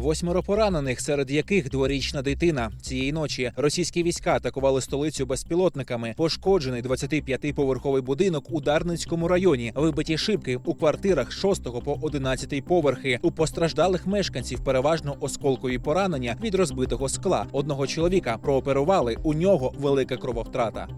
Восьмеро поранених, серед яких дворічна дитина. Цієї ночі російські війська атакували столицю безпілотниками. Пошкоджений 25-поверховий будинок у Дарницькому районі. Вибиті шибки у квартирах 6 по 11 поверхи. У постраждалих мешканців переважно осколкові поранення від розбитого скла. Одного чоловіка прооперували. У нього велика крововтрата.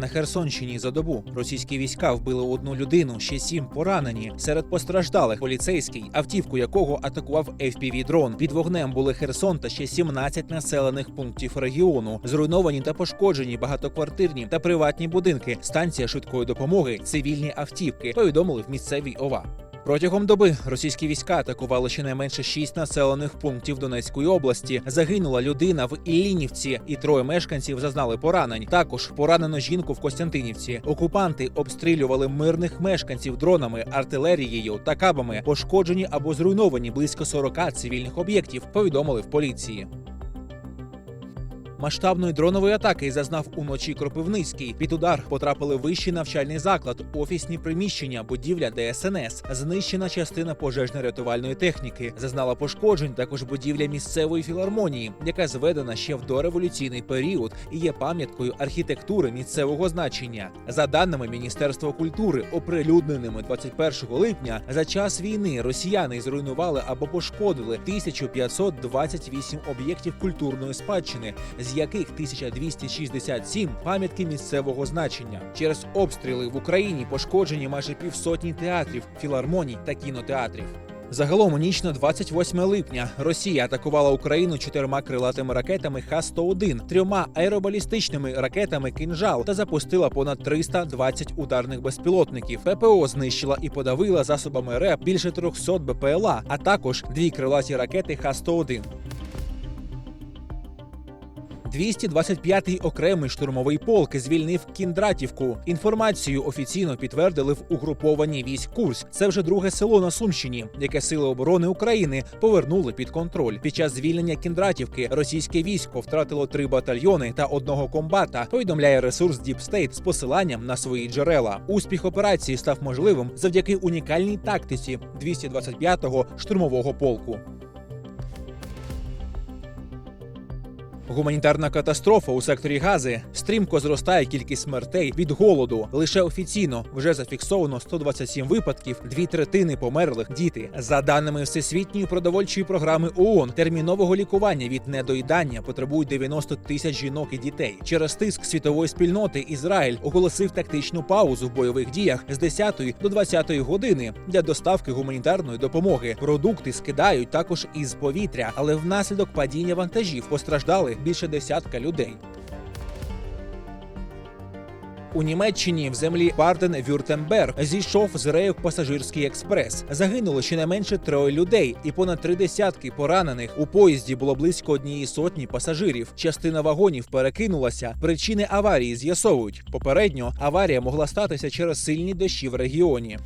На Херсонщині за добу російські війська вбили одну людину, ще сім поранені. Серед постраждалих поліцейський, автівку якого атакував fpv дрон Під вогнем були Херсон та ще 17 населених пунктів регіону. Зруйновані та пошкоджені багатоквартирні та приватні будинки, станція швидкої допомоги, цивільні автівки. Повідомили в місцевій ОВА. Протягом доби російські війська атакували щонайменше шість населених пунктів Донецької області. Загинула людина в Іллінівці, і троє мешканців зазнали поранень. Також поранено жінку в Костянтинівці. Окупанти обстрілювали мирних мешканців дронами, артилерією та кабами. Пошкоджені або зруйновані близько 40 цивільних об'єктів. Повідомили в поліції. Масштабної дронової атаки зазнав уночі Кропивницький. Під удар потрапили вищий навчальний заклад, офісні приміщення, будівля ДСНС. Знищена частина пожежно-рятувальної техніки. Зазнала пошкоджень також будівля місцевої філармонії, яка зведена ще в дореволюційний період і є пам'яткою архітектури місцевого значення. За даними Міністерства культури, оприлюдненими 21 липня, за час війни росіяни зруйнували або пошкодили 1528 об'єктів культурної спадщини з яких 1267 пам'ятки місцевого значення. Через обстріли в Україні пошкоджені майже півсотні театрів, філармоній та кінотеатрів. Загалом у ніч на 28 липня Росія атакувала Україну чотирма крилатими ракетами Х-101, трьома аеробалістичними ракетами «Кинжал» та запустила понад 320 ударних безпілотників. ППО знищила і подавила засобами РЕП більше 300 БПЛА, а також дві крилаті ракети Х-101. 225-й окремий штурмовий полк звільнив Кіндратівку. Інформацію офіційно підтвердили в угрупованні військ Курськ. Це вже друге село на Сумщині, яке сили оборони України повернули під контроль. Під час звільнення Кіндратівки російське військо втратило три батальйони та одного комбата. Повідомляє ресурс State з посиланням на свої джерела. Успіх операції став можливим завдяки унікальній тактиці 225-го штурмового полку. Гуманітарна катастрофа у секторі Гази стрімко зростає кількість смертей від голоду. Лише офіційно вже зафіксовано 127 випадків, дві третини померлих діти. За даними Всесвітньої продовольчої програми ООН, термінового лікування від недоїдання потребують 90 тисяч жінок і дітей. Через тиск світової спільноти Ізраїль оголосив тактичну паузу в бойових діях з 10 до 20 години для доставки гуманітарної допомоги. Продукти скидають також із повітря, але внаслідок падіння вантажів постраждали більше десятка людей. У Німеччині в землі Барден-Вюртемберг зійшов з рейок пасажирський експрес. Загинуло щонайменше троє людей, і понад три десятки поранених. У поїзді було близько однієї сотні пасажирів. Частина вагонів перекинулася. Причини аварії з'ясовують. Попередньо аварія могла статися через сильні дощі в регіоні.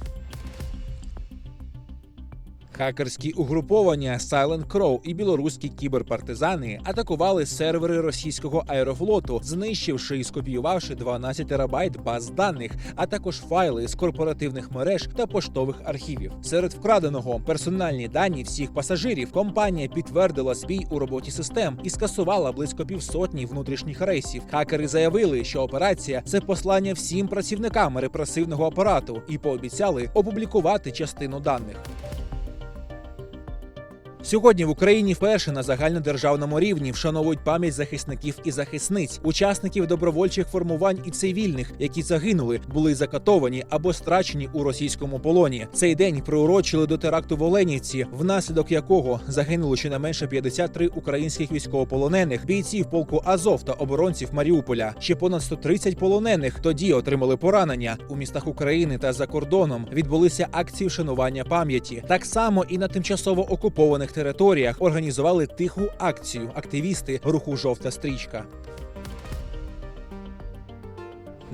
Хакерські угруповання Silent Crow і білоруські кіберпартизани атакували сервери російського аерофлоту, знищивши і скопіювавши 12 терабайт баз даних, а також файли з корпоративних мереж та поштових архівів. Серед вкраденого персональні дані всіх пасажирів компанія підтвердила збій у роботі систем і скасувала близько півсотні внутрішніх рейсів. Хакери заявили, що операція це послання всім працівникам репресивного апарату і пообіцяли опублікувати частину даних. Сьогодні в Україні вперше на загальнодержавному рівні вшановують пам'ять захисників і захисниць, учасників добровольчих формувань і цивільних, які загинули, були закатовані або страчені у російському полоні. Цей день приурочили до теракту в Оленівці, внаслідок якого загинуло щонайменше 53 українських військовополонених, бійців полку Азов та оборонців Маріуполя. Ще понад 130 полонених тоді отримали поранення у містах України та за кордоном. Відбулися акції вшанування пам'яті. Так само і на тимчасово окупованих територіях організували тиху акцію активісти руху Жовта стрічка.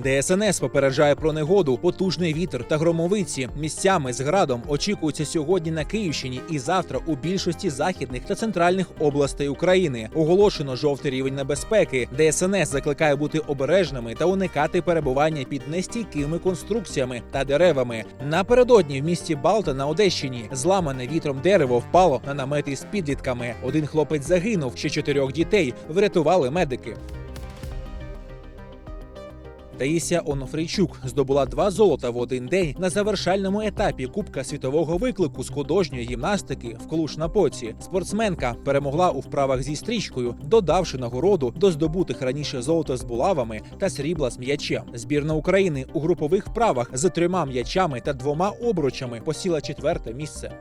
ДСНС попереджає про негоду, потужний вітер та громовиці. Місцями з градом очікуються сьогодні на Київщині і завтра у більшості західних та центральних областей України. Оголошено жовтий рівень небезпеки. ДСНС закликає бути обережними та уникати перебування під нестійкими конструкціями та деревами. Напередодні в місті Балта на Одещині зламане вітром дерево впало на намети з підлітками. Один хлопець загинув, ще чотирьох дітей врятували медики. Таїсія Онофрійчук здобула два золота в один день на завершальному етапі Кубка світового виклику з художньої гімнастики в Клуш-Напоці. Спортсменка перемогла у вправах зі стрічкою, додавши нагороду до здобутих раніше золота з булавами та срібла з м'ячем. Збірна України у групових вправах з трьома м'ячами та двома обручами посіла четверте місце.